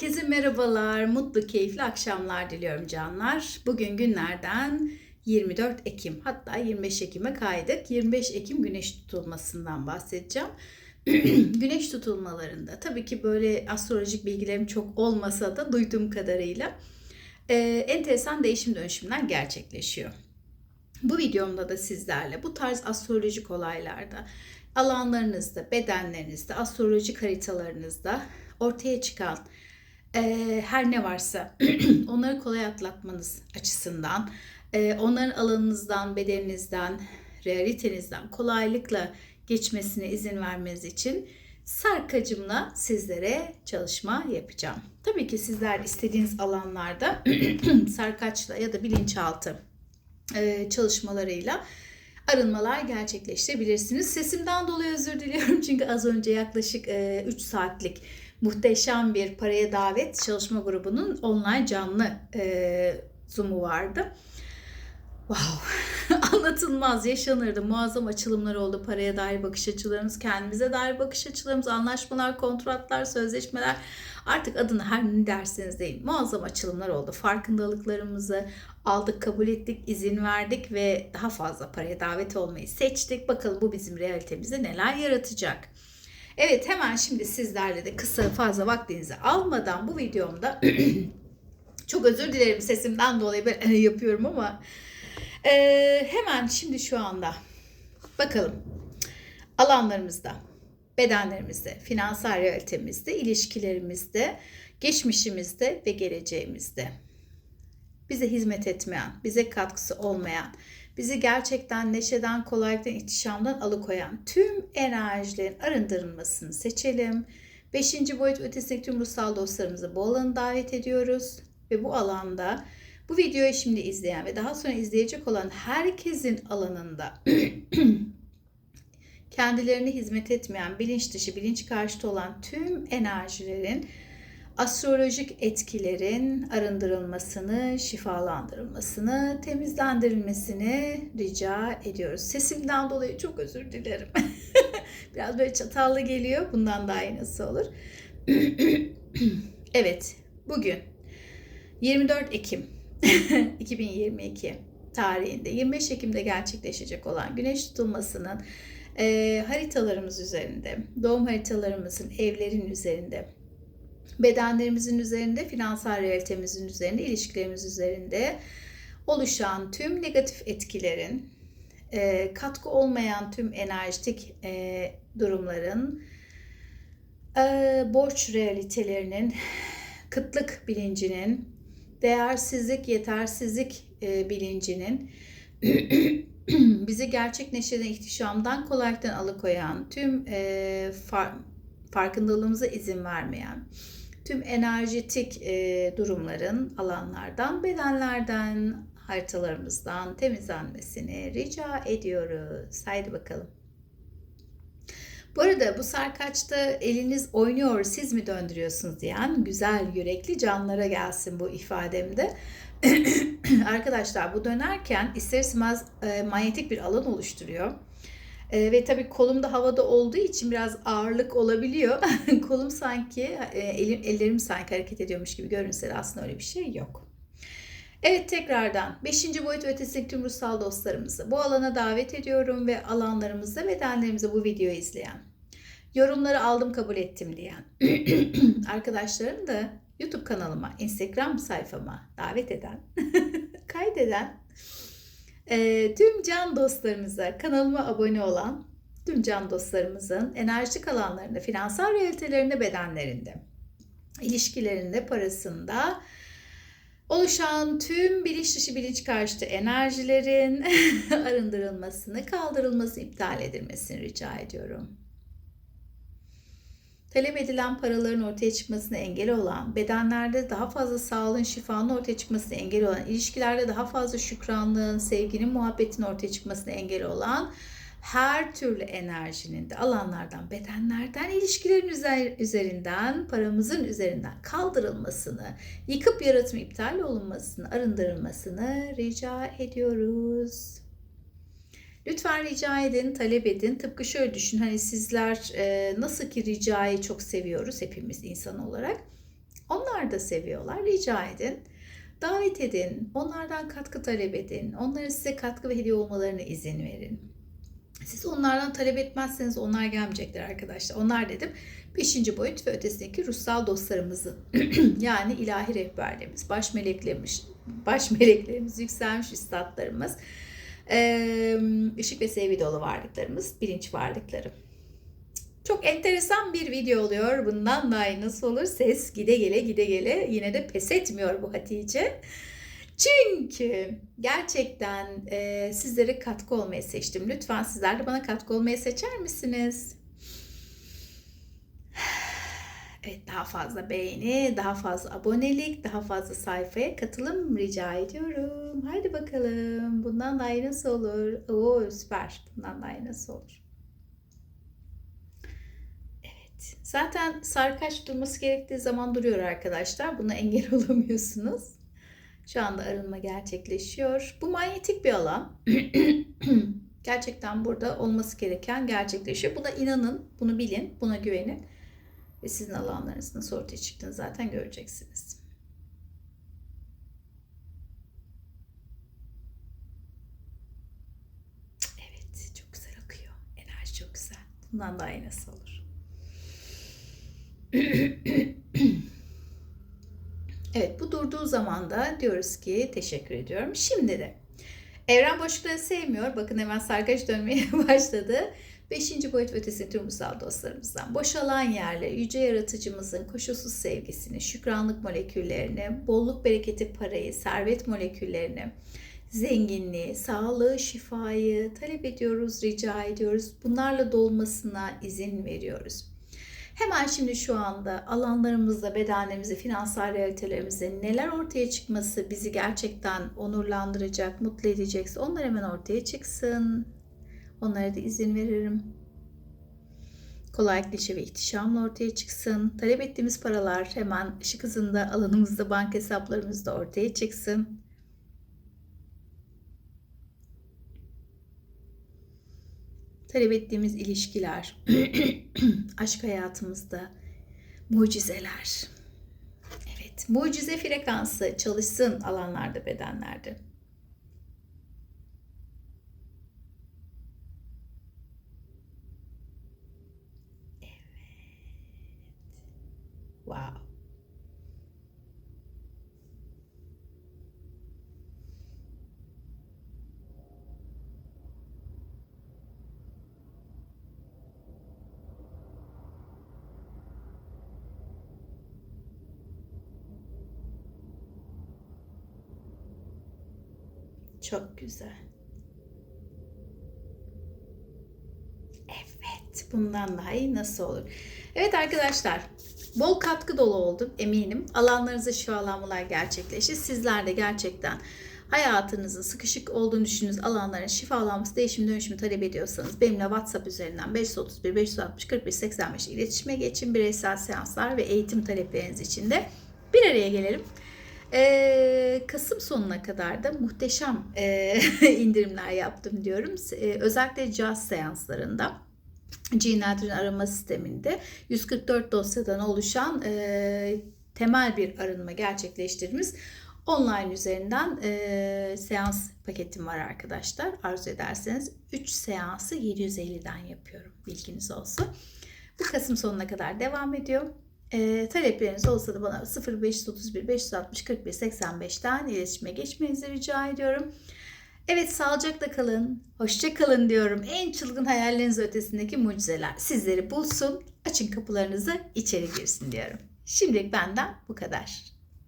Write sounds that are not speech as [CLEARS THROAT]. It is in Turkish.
Herkese merhabalar, mutlu, keyifli akşamlar diliyorum canlar. Bugün günlerden 24 Ekim, hatta 25 Ekim'e kaydık. 25 Ekim güneş tutulmasından bahsedeceğim. [CLEARS THROAT] güneş tutulmalarında tabii ki böyle astrolojik bilgilerim çok olmasa da duyduğum kadarıyla e, enteresan değişim dönüşümler gerçekleşiyor. Bu videomda da sizlerle bu tarz astrolojik olaylarda alanlarınızda, bedenlerinizde, astrolojik haritalarınızda ortaya çıkan e, her ne varsa [CLEARS THROAT] onları kolay atlatmanız açısından, e, onların alanınızdan, bedeninizden, realitenizden kolaylıkla geçmesine izin vermeniz için sarkacımla sizlere çalışma yapacağım. Tabii ki sizler istediğiniz alanlarda [CLEARS THROAT] sarkaçla ya da bilinçaltı e, çalışmalarıyla arınmalar gerçekleştirebilirsiniz. Sesimden dolayı özür diliyorum [LAUGHS] çünkü az önce yaklaşık 3 saatlik muhteşem bir paraya davet çalışma grubunun online canlı e, Zoom'u vardı. Wow, [LAUGHS] anlatılmaz, yaşanırdı. Muazzam açılımlar oldu. Paraya dair bakış açılarımız, kendimize dair bakış açılarımız, anlaşmalar, kontratlar, sözleşmeler. Artık adını her ne derseniz deyin. Muazzam açılımlar oldu. Farkındalıklarımızı aldık, kabul ettik, izin verdik ve daha fazla paraya davet olmayı seçtik. Bakalım bu bizim realitemizde neler yaratacak. Evet hemen şimdi sizlerle de kısa fazla vaktinizi almadan bu videomda [CLEARS THROAT] çok özür dilerim sesimden dolayı ben [LAUGHS] yapıyorum ama e, hemen şimdi şu anda bakalım. Alanlarımızda, bedenlerimizde, finansal realitemizde, ilişkilerimizde, geçmişimizde ve geleceğimizde bize hizmet etmeyen, bize katkısı olmayan, bizi gerçekten neşeden, kolaylıktan, ihtişamdan alıkoyan tüm enerjilerin arındırılmasını seçelim. Beşinci boyut ötesindeki tüm ruhsal dostlarımızı bu alanı davet ediyoruz. Ve bu alanda bu videoyu şimdi izleyen ve daha sonra izleyecek olan herkesin alanında [CLEARS THROAT] kendilerine hizmet etmeyen, bilinç dışı, bilinç karşıtı olan tüm enerjilerin astrolojik etkilerin arındırılmasını, şifalandırılmasını, temizlendirilmesini rica ediyoruz. Sesimden dolayı çok özür dilerim. [LAUGHS] Biraz böyle çatallı geliyor. Bundan daha iyi nasıl olur? [CLEARS THROAT] evet, bugün 24 Ekim [LAUGHS] 2022 tarihinde 25 Ekim'de gerçekleşecek olan güneş tutulmasının e, haritalarımız üzerinde, doğum haritalarımızın evlerin üzerinde bedenlerimizin üzerinde, finansal realitemizin üzerinde, ilişkilerimiz üzerinde oluşan tüm negatif etkilerin, e, katkı olmayan tüm enerjitik e, durumların, e, borç realitelerinin, kıtlık bilincinin, değersizlik, yetersizlik e, bilincinin [CLEARS THROAT] bizi gerçek neşeden, ihtişamdan, kolaylıktan alıkoyan, tüm e, far, farkındalığımıza izin vermeyen, tüm enerjetik e, durumların alanlardan, bedenlerden, haritalarımızdan temizlenmesini rica ediyoruz. Haydi bakalım. Bu arada bu sarkaçta eliniz oynuyor siz mi döndürüyorsunuz diyen güzel yürekli canlara gelsin bu ifademde. [CLEARS THROAT] Arkadaşlar bu dönerken ister istemez e, manyetik bir alan oluşturuyor. E, ve tabii kolum da havada olduğu için biraz ağırlık olabiliyor. [LAUGHS] Kolum sanki, e, elim, ellerim sanki hareket ediyormuş gibi görünse de aslında öyle bir şey yok. Evet tekrardan 5. boyut ötesindeki tüm ruhsal dostlarımızı bu alana davet ediyorum ve alanlarımızda bedenlerimize bu videoyu izleyen, yorumları aldım kabul ettim diyen [CLEARS THROAT] arkadaşlarım da YouTube kanalıma, Instagram sayfama davet eden, [LAUGHS] kaydeden e, tüm can dostlarımıza, kanalıma abone olan tüm can dostlarımızın enerjik alanlarında, finansal realitelerinde, bedenlerinde, ilişkilerinde, parasında oluşan tüm bilinç dışı bilinç karşıtı enerjilerin [LAUGHS] arındırılmasını, kaldırılması, iptal edilmesini rica ediyorum talep edilen paraların ortaya çıkmasına engel olan, bedenlerde daha fazla sağlığın, şifanın ortaya çıkmasına engel olan, ilişkilerde daha fazla şükranlığın, sevginin, muhabbetin ortaya çıkmasına engel olan her türlü enerjinin de alanlardan, bedenlerden, ilişkilerin üzerinden, paramızın üzerinden kaldırılmasını, yıkıp yaratım iptal olunmasını, arındırılmasını rica ediyoruz. Lütfen rica edin, talep edin. Tıpkı şöyle düşün. Hani sizler e, nasıl ki ricayı çok seviyoruz hepimiz insan olarak. Onlar da seviyorlar. Rica edin. Davet edin. Onlardan katkı talep edin. Onların size katkı ve hediye olmalarına izin verin. Siz onlardan talep etmezseniz onlar gelmeyecekler arkadaşlar. Onlar dedim 5. boyut ve ötesindeki ruhsal dostlarımızın [CLEARS THROAT] yani ilahi rehberlerimiz, baş meleklerimiz, baş meleklerimiz, yükselmiş üstadlarımız, ışık ve sevgi dolu varlıklarımız, bilinç varlıkları. Çok enteresan bir video oluyor. Bundan daha nasıl olur? Ses gide gele gide gele yine de pes etmiyor bu Hatice. Çünkü gerçekten e, sizlere katkı olmayı seçtim. Lütfen sizler de bana katkı olmayı seçer misiniz? Evet daha fazla beğeni, daha fazla abonelik, daha fazla sayfaya katılım rica ediyorum. Haydi bakalım. Bundan daha iyi nasıl olur? Oo süper. Bundan daha iyi nasıl olur? Evet. Zaten sarkaç durması gerektiği zaman duruyor arkadaşlar. Buna engel [LAUGHS] olamıyorsunuz. Şu anda arınma gerçekleşiyor. Bu manyetik bir alan. [CLEARS THROAT] Gerçekten burada olması gereken gerçekleşiyor. Buna inanın, bunu bilin, buna güvenin. Ve sizin alanlarınızın nasıl ortaya çıktığını zaten göreceksiniz. Evet, çok güzel akıyor. Enerji çok güzel. Bundan daha iyi nasıl olur? [CLEARS THROAT] Evet, bu durduğu zaman da diyoruz ki teşekkür ediyorum. Şimdi de evren boşlukları sevmiyor. Bakın hemen sarkaç dönmeye [LAUGHS] başladı. Beşinci boyut ötesi tüm ruhsal dostlarımızdan boşalan yerle yüce yaratıcımızın koşulsuz sevgisini, şükranlık moleküllerini, bolluk bereketi parayı, servet moleküllerini, zenginliği, sağlığı, şifayı talep ediyoruz, rica ediyoruz. Bunlarla dolmasına izin veriyoruz. Hemen şimdi şu anda alanlarımızda, bedenlerimizde, finansal realitelerimize neler ortaya çıkması bizi gerçekten onurlandıracak, mutlu edecekse onlar hemen ortaya çıksın. Onlara da izin veririm. Kolaylıkla işe ve ihtişamla ortaya çıksın. Talep ettiğimiz paralar hemen ışık hızında alanımızda, banka hesaplarımızda ortaya çıksın. talep ettiğimiz ilişkiler, [CLEARS THROAT] aşk hayatımızda mucizeler. Evet, mucize frekansı çalışsın alanlarda, bedenlerde. Wow. Çok güzel. Evet, bundan daha iyi nasıl olur? Evet arkadaşlar, bol katkı dolu oldum eminim. Alanlarınızda şifalanmalar gerçekleşir. Sizler de gerçekten hayatınızın sıkışık olduğunu düşündüğünüz alanların şifalanması, değişim dönüşümü talep ediyorsanız benimle WhatsApp üzerinden 531 560 41 85 iletişime geçin. Bireysel seanslar ve eğitim talepleriniz için de bir araya gelelim. Ee, Kasım sonuna kadar da muhteşem e, [LAUGHS] indirimler yaptım diyorum. E, özellikle caz seanslarında G-Netrin arama sisteminde 144 dosyadan oluşan e, temel bir arınma gerçekleştirdiğimiz online üzerinden e, seans paketim var arkadaşlar. Arzu ederseniz 3 seansı 750'den yapıyorum. Bilginiz olsun. Bu Kasım sonuna kadar devam ediyor. E, talepleriniz olsa da bana 0531 560 41 85'ten iletişime geçmenizi rica ediyorum. Evet sağlıcakla kalın, hoşça kalın diyorum. En çılgın hayalleriniz ötesindeki mucizeler sizleri bulsun, açın kapılarınızı içeri girsin diyorum. Şimdilik benden bu kadar.